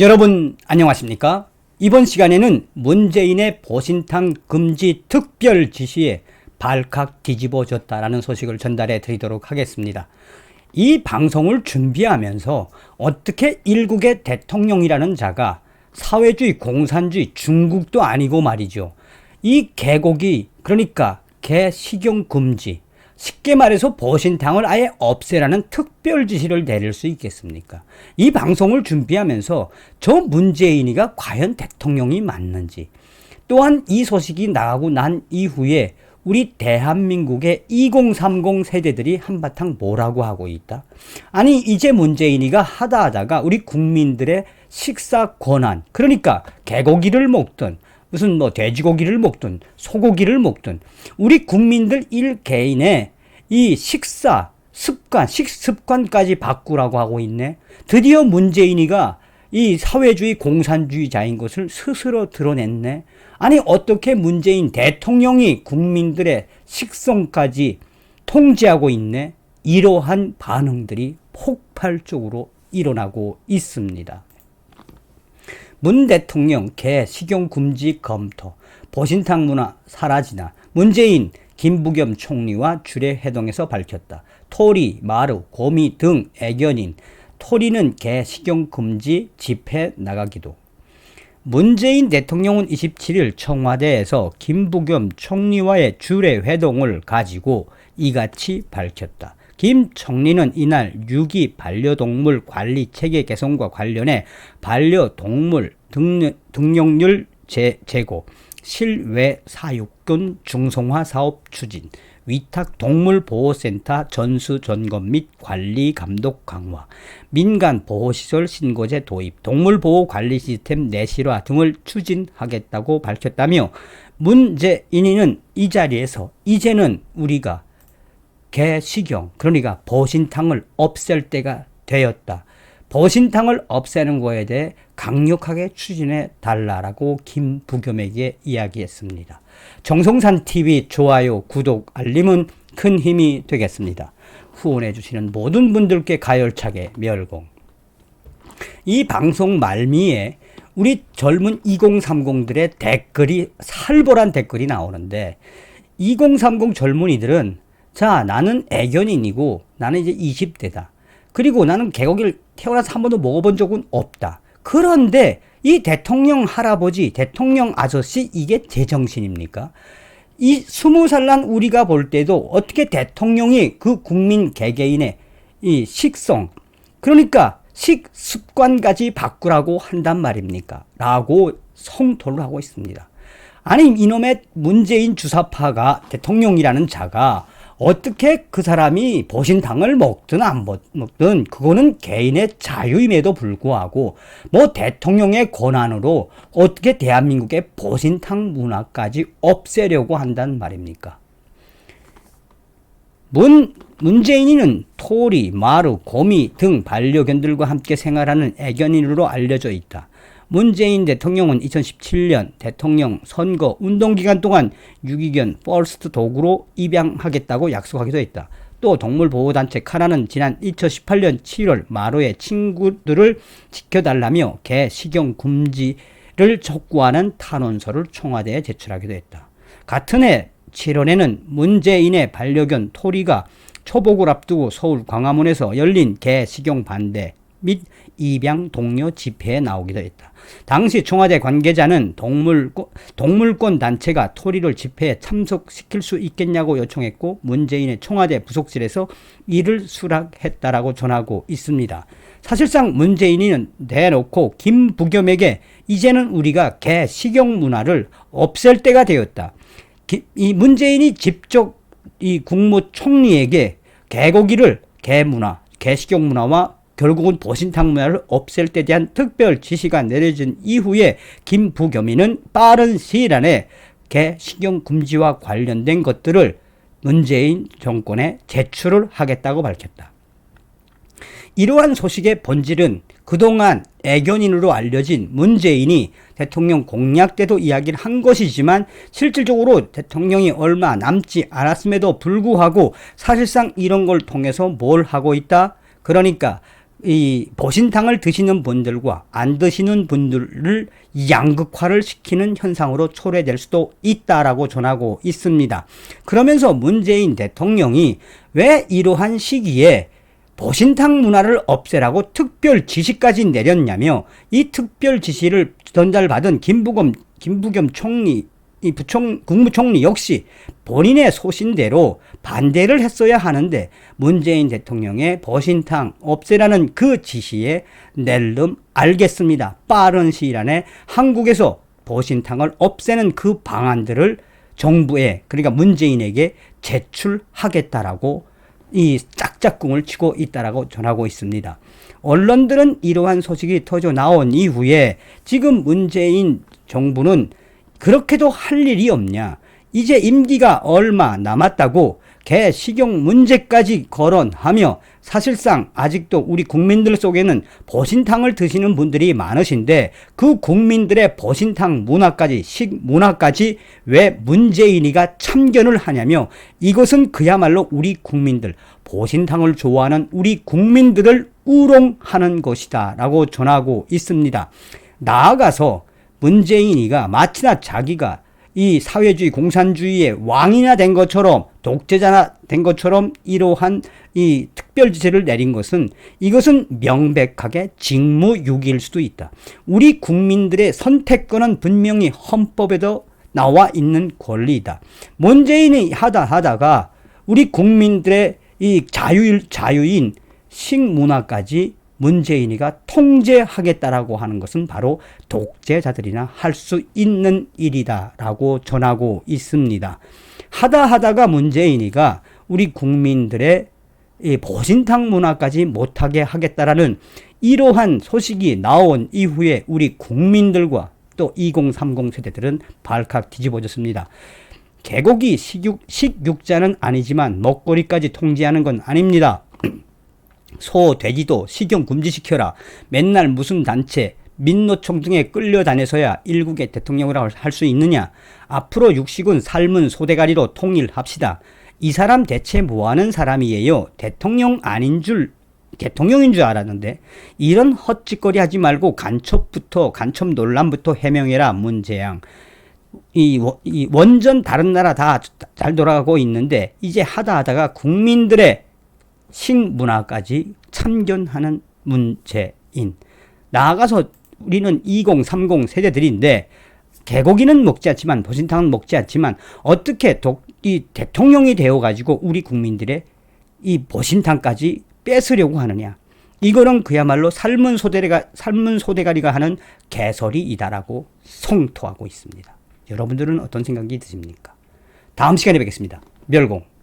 여러분 안녕하십니까? 이번 시간에는 문재인의 보신탕 금지 특별 지시에 발칵 뒤집어졌다라는 소식을 전달해 드리도록 하겠습니다. 이 방송을 준비하면서 어떻게 일국의 대통령이라는 자가 사회주의, 공산주의, 중국도 아니고 말이죠. 이 개고기, 그러니까 개 식용 금지, 쉽게 말해서 보신탕을 아예 없애라는 특별 지시를 내릴 수 있겠습니까? 이 방송을 준비하면서 저 문재인이가 과연 대통령이 맞는지, 또한 이 소식이 나가고 난 이후에 우리 대한민국의 2030 세대들이 한바탕 뭐라고 하고 있다? 아니, 이제 문재인이가 하다 하다가 우리 국민들의 식사 권한, 그러니까 개고기를 먹든 무슨 뭐 돼지고기를 먹든 소고기를 먹든 우리 국민들 일 개인의 이 식사 습관, 식습관까지 바꾸라고 하고 있네. 드디어 문재인이가 이 사회주의 공산주의자인 것을 스스로 드러냈네. 아니 어떻게 문재인 대통령이 국민들의 식성까지 통제하고 있네. 이러한 반응들이 폭발적으로 일어나고 있습니다. 문 대통령 개 식용 금지 검토, 보신탕 문화 사라지나 문재인 김부겸 총리와 주례 회동에서 밝혔다. 토리, 마루, 고미 등 애견인, 토리는 개 식용 금지 집회 나가기도. 문재인 대통령은 27일 청와대에서 김부겸 총리와의 주례 회동을 가지고 이같이 밝혔다. 김 총리는 이날 유기 반려동물 관리 체계 개선과 관련해 반려동물 등록, 률 제, 제고, 실외 사육군 중성화 사업 추진, 위탁 동물보호센터 전수 점검 및 관리 감독 강화, 민간 보호시설 신고제 도입, 동물보호 관리 시스템 내실화 등을 추진하겠다고 밝혔다며 문재인이는 이 자리에서 이제는 우리가 개식용 그러니까 보신탕을 없앨 때가 되었다. 보신탕을 없애는 거에 대해 강력하게 추진해 달라라고 김부겸에게 이야기했습니다. 정성산 TV 좋아요, 구독, 알림은 큰 힘이 되겠습니다. 후원해 주시는 모든 분들께 가열차게 멸공. 이 방송 말미에 우리 젊은 2030들의 댓글이 살벌한 댓글이 나오는데 2030 젊은이들은 자, 나는 애견인이고 나는 이제 20대다. 그리고 나는 개고기를 태어나서 한 번도 먹어본 적은 없다. 그런데 이 대통령 할아버지, 대통령 아저씨 이게 제정신입니까? 이 스무 살 난 우리가 볼 때도 어떻게 대통령이 그 국민 개개인의 이 식성, 그러니까 식습관까지 바꾸라고 한단 말입니까? 라고 성토를 하고 있습니다. 아니, 이놈의 문재인 주사파가 대통령이라는 자가 어떻게 그 사람이 보신탕을 먹든 안 먹든 그거는 개인의 자유임에도 불구하고 뭐 대통령의 권한으로 어떻게 대한민국의 보신탕 문화까지 없애려고 한단 말입니까? 문, 문재인이는 토리, 마루, 고미 등 반려견들과 함께 생활하는 애견인으로 알려져 있다. 문재인 대통령은 2017년 대통령 선거 운동 기간 동안 유기견 퍼스트 도구로 입양하겠다고 약속하기도 했다. 또 동물보호단체 카라는 지난 2018년 7월 마루의 친구들을 지켜달라며 개 식용 금지를 촉구하는 탄원서를 청와대에 제출하기도 했다. 같은 해 7월에는 문재인의 반려견 토리가 초복을 앞두고 서울 광화문에서 열린 개 식용 반대 및 입양 동료 집회에 나오기도 했다. 당시 청와대 관계자는 동물, 동물권 단체가 토리를 집회에 참석시킬 수 있겠냐고 요청했고 문재인의 청와대 부속실에서 이를 수락했다라고 전하고 있습니다. 사실상 문재인은 대놓고 김부겸에게 이제는 우리가 개 식용 문화를 없앨 때가 되었다. 이 문재인이 직접 이 국무총리에게 개고기를 개 문화, 개식용 문화와 결국은 보신탕 문화를 없앨 때 대한 특별 지시가 내려진 이후에 김부겸이는 빠른 시일 안에 개 식용 금지와 관련된 것들을 문재인 정권에 제출을 하겠다고 밝혔다. 이러한 소식의 본질은 그동안 애견인으로 알려진 문재인이 대통령 공약 때도 이야기를 한 것이지만 실질적으로 대통령이 얼마 남지 않았음에도 불구하고 사실상 이런 걸 통해서 뭘 하고 있다? 그러니까 이 보신탕을 드시는 분들과 안 드시는 분들을 양극화를 시키는 현상으로 초래될 수도 있다라고 전하고 있습니다. 그러면서 문재인 대통령이 왜 이러한 시기에 보신탕 문화를 없애라고 특별 지시까지 내렸냐며 이 특별 지시를 전달받은 김부겸 김부겸 총리 이 부총 국무총리 역시 본인의 소신대로 반대를 했어야 하는데 문재인 대통령의 보신탕 없애라는 그 지시에 낼름 알겠습니다. 빠른 시일 안에 한국에서 보신탕을 없애는 그 방안들을 정부에 그러니까 문재인에게 제출하겠다라고 이 짝짝꿍을 치고 있다라고 전하고 있습니다. 언론들은 이러한 소식이 터져 나온 이후에 지금 문재인 정부는 그렇게도 할 일이 없냐. 이제 임기가 얼마 남았다고 개 식용 문제까지 거론하며 사실상 아직도 우리 국민들 속에는 보신탕을 드시는 분들이 많으신데 그 국민들의 보신탕 문화까지 식 문화까지 왜 문재인이가 참견을 하냐며 이것은 그야말로 우리 국민들 보신탕을 좋아하는 우리 국민들을 우롱하는 것이다 라고 전하고 있습니다. 나아가서 문재인이가 마치나 자기가 이 사회주의 공산주의의 왕이나 된 것처럼 독재자나 된 것처럼 이러한 이 특별 지시를 내린 것은 이것은 명백하게 직무유기일 수도 있다. 우리 국민들의 선택권은 분명히 헌법에도 나와 있는 권리이다. 문재인이 하다 하다가 우리 국민들의 이 자유 자유인 식문화까지 문재인이가 통제하겠다라고 하는 것은 바로 독재자들이나 할 수 있는 일이다라고 전하고 있습니다. 하다 하다가 문재인이가 우리 국민들의 이 보신탕 문화까지 못하게 하겠다라는 이러한 소식이 나온 이후에 우리 국민들과 또 2030 세대들은 발칵 뒤집어졌습니다. 개고기 식육, 식육자는 아니지만 먹거리까지 통제하는 건 아닙니다. 소, 돼지도 식용 금지시켜라. 맨날 무슨 단체, 민노총 등에 끌려다녀서야 일국의 대통령을 할수 있느냐. 앞으로 육식은 삶은 소대가리로 통일합시다. 이 사람 대체 뭐하는 사람이에요? 대통령 아닌 줄 대통령인 줄 알았는데 이런 헛짓거리 하지 말고 간첩부터 간첩 논란부터 해명해라 문재양. 이, 이 원전 다른 나라 다 잘 돌아가고 있는데 이제 하다 하다가 국민들의 식문화까지 참견하는 문재인. 나아가서 우리는 2030 세대들인데 개고기는 먹지 않지만 보신탕은 먹지 않지만 어떻게 독, 이 대통령이 되어 가지고 우리 국민들의 이 보신탕까지 뺏으려고 하느냐. 이거는 그야말로 삶은 소대가 삶은 소대가리가 하는 개소리이다라고 성토하고 있습니다. 여러분들은 어떤 생각이 드십니까? 다음 시간에 뵙겠습니다. 멸공.